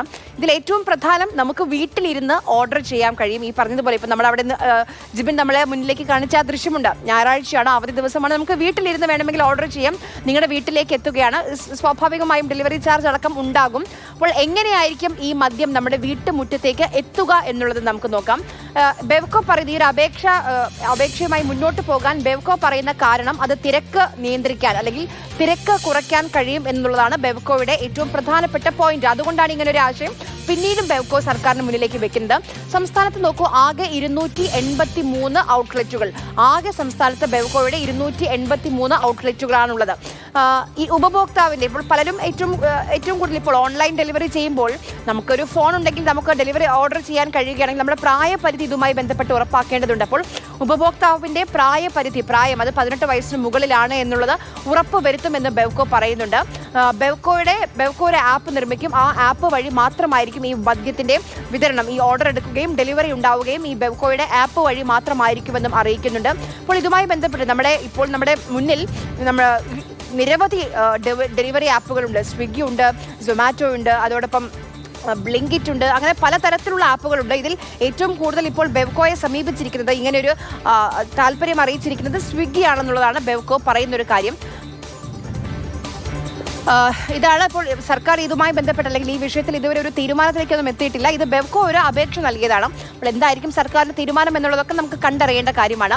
ഇതിൽ ഏറ്റവും പ്രധാനം നമുക്ക് വീട്ടിലിരുന്ന് ഓർഡർ ചെയ്യാൻ കഴിയും. ഈ പറഞ്ഞതുപോലെ ഇപ്പം നമ്മൾ അവിടെ നിന്ന് ജിബിൻ നമ്മളെ മുന്നിലേക്ക് കാണിച്ച ആ ദൃശ്യമുണ്ട്. ഞായറാഴ്ചയാണ് അവധി ദിവസമാണ്. നമുക്ക് വീട്ടിലിരുന്ന് വേണമെങ്കിൽ ഓർഡർ ചെയ്യാം. നിങ്ങളുടെ വീട്ടിലേക്ക് എത്തുകയാണ്. സ്വാഭാവികമായും ഡെലിവറി ചാർജ് അടക്കം ഉണ്ടാകും. അപ്പോൾ എങ്ങനെയായിരിക്കും ഈ മദ്യം നമ്മുടെ വീട്ടുമുറ്റത്തേക്ക് എത്തുക എന്നുള്ളത് നമുക്ക് നോക്കാം. ബെവ്കോ പറയുന്ന ഈ ഒരു അപേക്ഷ അപേക്ഷയുമായി മുന്നോട്ട് പോകാൻ ബെവ്കോ പറയുന്ന കാരണം അത് തിരക്ക് നിയന്ത്രിക്കാൻ അല്ലെങ്കിൽ തിരക്ക് കുറയ്ക്കാൻ കഴിയും എന്നുള്ളതാണ് ബെവ്കോയുടെ ഏറ്റവും പ്രധാനപ്പെട്ട പോയിന്റ് അതുകൊണ്ടാണ് ഇങ്ങനെ ഒരു ആശയം. പിന്നീടും ബെവ്കോ സർക്കാരിന് മുന്നിലേക്ക് വെക്കുന്നത് സംസ്ഥാനത്ത് നോക്കൂ ആകെ ഇരുന്നൂറ്റി എൺപത്തി മൂന്ന് ഔട്ട്ലെറ്റുകൾ. ആകെ സംസ്ഥാനത്ത് ബെവ്കോയുടെ ഇരുന്നൂറ്റി എൺപത്തി മൂന്ന് ഔട്ട്ലെറ്റുകളാണുള്ളത് ഈ ഉപഭോക്താവിന്റെ ഇപ്പോൾ പലരും ഏറ്റവും ഏറ്റവും കൂടുതൽ ഇപ്പോൾ ഓൺലൈൻ ഡെലിവറി ചെയ്യുമ്പോൾ നമുക്കൊരു ഫോൺ ഉണ്ടെങ്കിൽ നമുക്ക് ഡെലിവറി ഓർഡർ ചെയ്യാൻ കഴിയുകയാണെങ്കിൽ നമ്മുടെ പ്രായപരിധി ഇതുമായി ബന്ധപ്പെട്ട് ഉറപ്പാക്കേണ്ടതുണ്ട്. അപ്പോൾ ഉപഭോക്താവിന്റെ പ്രായപരിധി പ്രായം അത് പതിനെട്ട് വയസ്സിന് മുകളിലാണ് എന്നുള്ളത് ഉറപ്പ് വരുത്തുമെന്ന് ബെവ്കോ പറയുന്നുണ്ട്. ബെവ്കോയുടെ ബെവ്കോയുടെ ആപ്പ് നിർമ്മിക്കും. ആ ആപ്പ് വഴി മാത്രമായിരിക്കും ഈ മദ്യത്തിന്റെ വിതരണം. ഈ ഓർഡർ എടുക്കുകയും ഡെലിവറി ഉണ്ടാവുകയും ഈ ബെവ്കോയുടെ ആപ്പ് വഴി മാത്രമായിരിക്കുമെന്നും അറിയിക്കുന്നുണ്ട്. അപ്പോൾ ഇതുമായി ബന്ധപ്പെട്ട് നമ്മുടെ ഇപ്പോൾ നമ്മുടെ മുന്നിൽ നമ്മൾ നിരവധി ഡെലിവറി ആപ്പുകളുണ്ട് സ്വിഗ്ഗി ഉണ്ട് സൊമാറ്റോ ഉണ്ട് അതോടൊപ്പം ബ്ലിങ്കിറ്റ് ഉണ്ട്. അങ്ങനെ പലതരത്തിലുള്ള ആപ്പുകളുണ്ട് ഇതിൽ ഏറ്റവും കൂടുതൽ ഇപ്പോൾ ബെവ്കോയെ സമീപിച്ചിരിക്കുന്നത് ഇങ്ങനെയൊരു താല്പര്യം അറിയിച്ചിരിക്കുന്നത് സ്വിഗ്ഗി ആണെന്നുള്ളതാണ് ബെവ്കോ പറയുന്നൊരു കാര്യം. ഇതാണ് ഇപ്പോൾ സർക്കാർ ഇതുമായി ബന്ധപ്പെട്ട് അല്ലെങ്കിൽ ഈ വിഷയത്തിൽ ഇതുവരെ ഒരു തീരുമാനത്തിലേക്കൊന്നും എത്തിയിട്ടില്ല. ഇത് ബെവ്കോ ഒരു അപേക്ഷ നൽകിയതാണ്. അപ്പോൾ എന്തായിരിക്കും സർക്കാരിന്റെ തീരുമാനം എന്നുള്ളതൊക്കെ നമുക്ക് കണ്ടറിയേണ്ട കാര്യമാണ്.